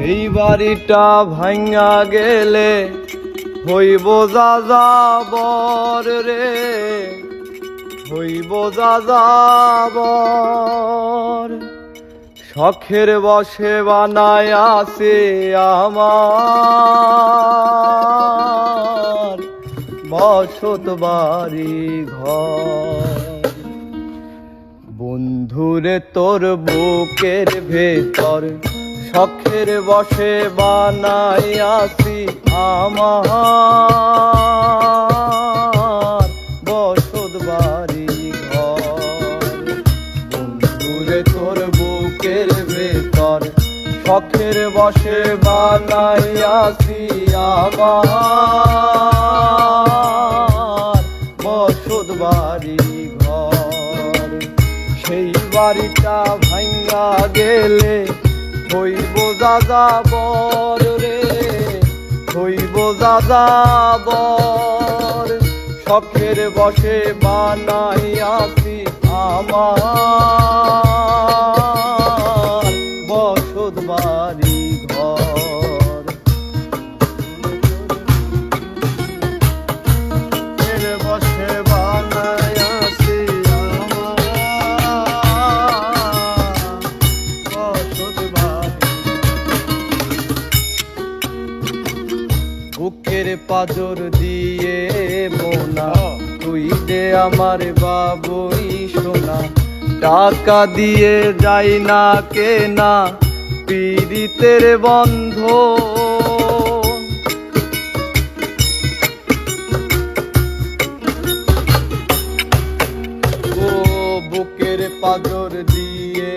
এই বাড়িটা ভাঙ্গা গেলে হইব যা যাবর রে, হইব যা যাবর শখের বসে বানায় আছে আমার। বসত বাড়ি ঘর। বন্ধুরে তোর বুকের ভেতর শখের বসে বানাই আসি আমার বসত বাড়ি ঘর। তোর বুকের ভেতর শখের বসে বানাই আসি আমার বসত বাড়ি ঘর। সেই বাড়িটা ভাঙ্গা গেলে হইব দাদা রে হইব দাদা বর শখের বসে বানাই আসি আমার। বুকের পাজর দিয়ে মোনা। তুই দে আমার বাবুই সোনা। টাকা দিয়ে যাই না কেনা পীড়িতের বন্ধ। ও বুকের পাজর দিয়ে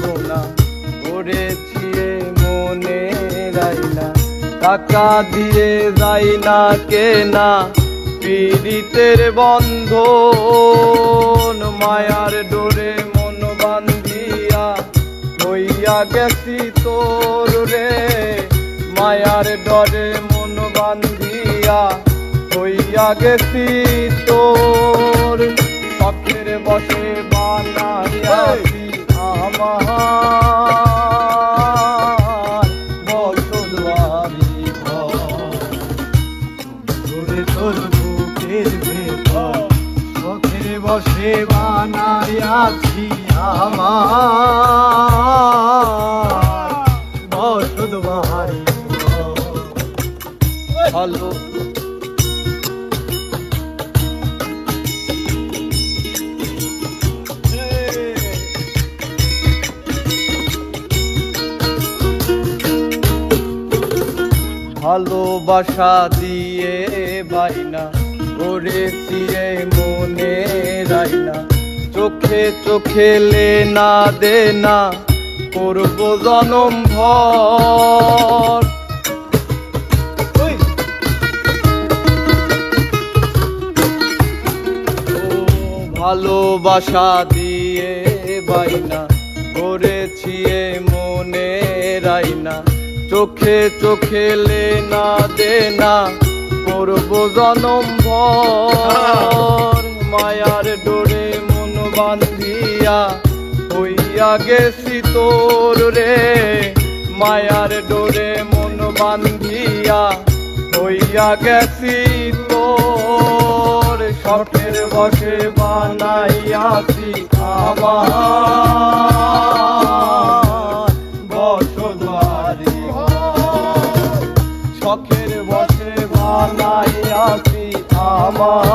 বোনা রাইনা টাকা দিয়ে যাই না কেনা, পীড়িতের বন্ধ মায়ার ডোরে মন বান্ধিয়া হইয়া গেছি তোর রে। মায়ার ডরে মন বান্ধিয়া হইয়া গেছি তোর। শখের বসে বানাইয়াছি তোরে তোর বুকের ভেতর। চোখের বসে বানাইয়াছি আমার। বসত বাহারি হ্যালো ভালোবাসা দিয়ে বাইনা, ওরে ফিরে মনে রাইনা। চোখে চোখে লে না দে না, করব জনম ভর। ভালোবাসা দিয়ে বাইনা করেছি মনে রাইনা। চোখে চোখে লেনা দেনা করব জনম ভর। মায়ার ডোরে মন বান্ধিয়া হইয়া গেছি তোর রে। মায়ার ডোরে মন বান্ধিয়া হইয়া গেছি তোর। শখের বসে বানাইয়াছি আমার আমার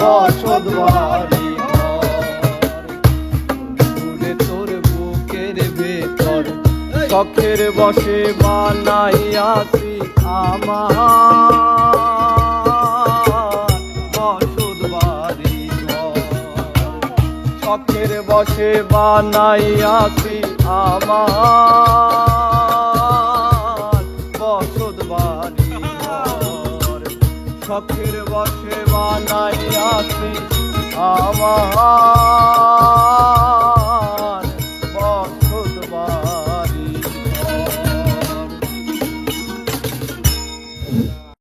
বসত বাড়ি দূরে তোর বুকের বসে বানাইয়াছি আমার শখের বসে বানাইয়াছি আমার শখের বসে বানাইয়াছি আমার